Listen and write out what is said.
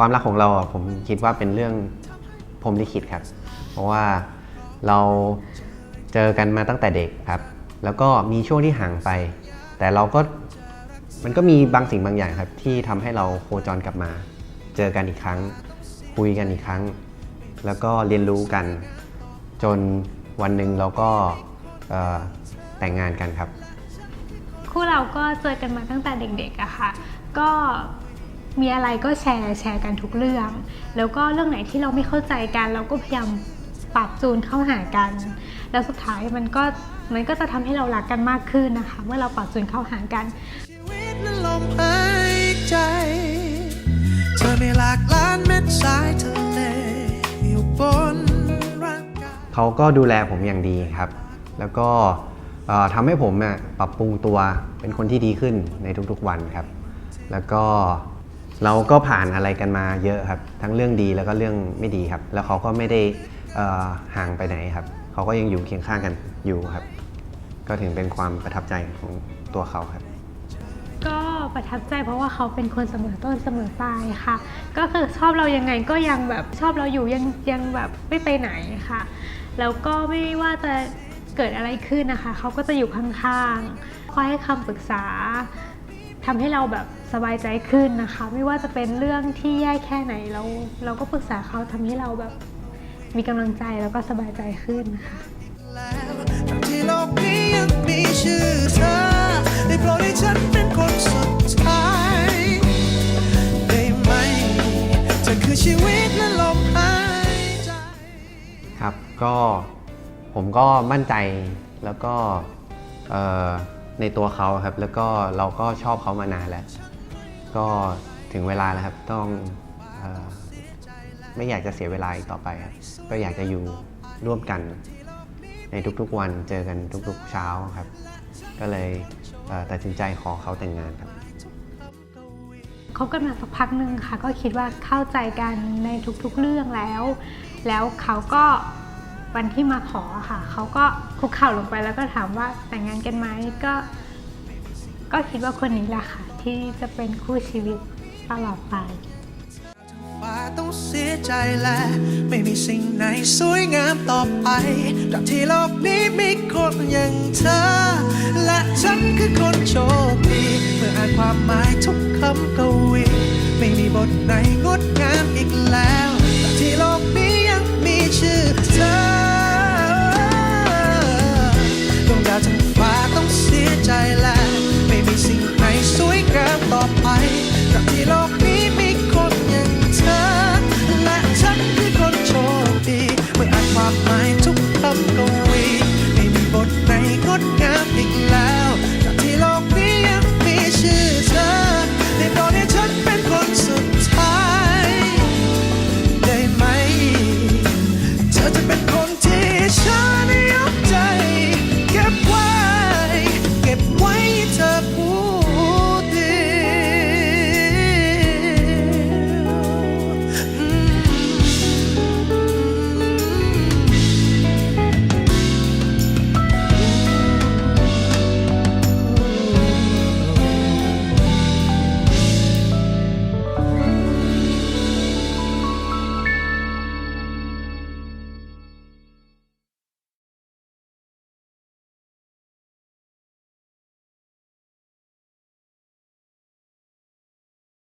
ความรักของเราผมคิดว่าเป็นเรื่องพรมลิขิตครับ เพราะว่าเราเจอกันมาตั้งแต่เด็กครับ แล้วก็มีช่วงที่ห่างไป แต่เราก็มันก็มีบางสิ่งบางอย่างครับ ที่ทำให้เราโคจรกลับมา เจอกันอีกครั้ง คุยกันอีกครั้ง แล้วก็เรียนรู้กัน จนวันหนึ่งเราก็แต่งงานกันครับ คู่เราก็เจอกันมาตั้งแต่เด็กๆอะค่ะ ก็มีอะไรก็แชร์แชร์กันทุกเรื่อง แล้วก็เรื่องไหนที่เราไม่เข้าใจกัน เราก็พยายามปรับจูนเข้าหากัน แล้วสุดท้ายมันก็มันก็จะทำให้เรารักกันมากขึ้นนะคะ เมื่อเราปรับจูนเข้าหากันชีวิตนั้นลมหายใจเธอมีหลากล้านเม็ดสายทะเลอยู่บนร่างกายเขาก็ดูแลผมอย่างดีครับ แล้วก็เอ่อ ทำให้ผมเนี่ยปรับปรุงตัวเป็นคนที่ดีขึ้นในทุกๆวันครับ แล้วก็เราก็ผ่านอะไรกันมาเยอะครับ ทั้งเรื่องดีแล้วก็เรื่องไม่ดีครับ แล้วเขาก็ไม่ได้อ่อห่างไปไหนครับ เขาก็ยังอยู่เคียงข้างกันอยู่ครับ ก็ถึงเป็นความประทับใจของตัวเขาครับ ก็ประทับใจเพราะว่าเขาเป็นคนเสมอต้นเสมอปลายค่ะ ก็คือชอบเรายังไงก็ยังแบบชอบเราอยู่ยังยังแบบไม่ไปไหนค่ะ แล้วก็ไม่ว่าจะ เกิดอะไรขึ้นนะคะเขาก็จะอยู่ข้างๆคอยให้คำปรึกษาทำให้เราแบบสบายใจขึ้นนะคะ ไม่ว่าจะเป็นเรื่องที่แย่แค่ไหนเราเราก็ปรึกษาเขาทำให้เราแบบมีกำลังใจแล้วก็สบายใจขึ้นนะคะที่โลกนี้ยังมีชื่อเธอได้โปรดให้ฉันเป็นคนสุดท้ายได้ไหมเธอคือชีวิตและลมหายใจครับก็ ผมก็มั่นใจแล้วก็ในตัวเขาครับ แล้วก็เราก็ชอบเขามานานแล้ว ก็ถึงเวลาแล้วครับต้องออไม่อยากจะเสียเวลาอีกต่อไปครับก็อยากจะอยู่ร่วมกันในทุกๆวันเจอกันทุกๆเช้าครับ ก็เลยเตัดสินใจขอเขาแต่งงานครับคบกันมาสักพักหนึ่งค่ะ ก็คิดว่าเข้าใจกันในทุกๆเรื่องแล้ว แล้วเขาก็ วันที่มาขอค่ะเขาก็คุกเข่าลงไปแล้วก็ถามว่าแต่งงานกันไหมก็ ก็คิดว่าคนนี้แหละค่ะ ที่จะเป็นคู่ชีวิตตลอดไปฟ้าต้องเสียใจและไม่มีสิ่งไหนสวยงามต่อไปจากที่โลกนี้มีคนอย่างเธอ และฉันคือคนโชคดีเมื่ออ่านความหมายทุกคำกวี ไม่มีบทไหนงด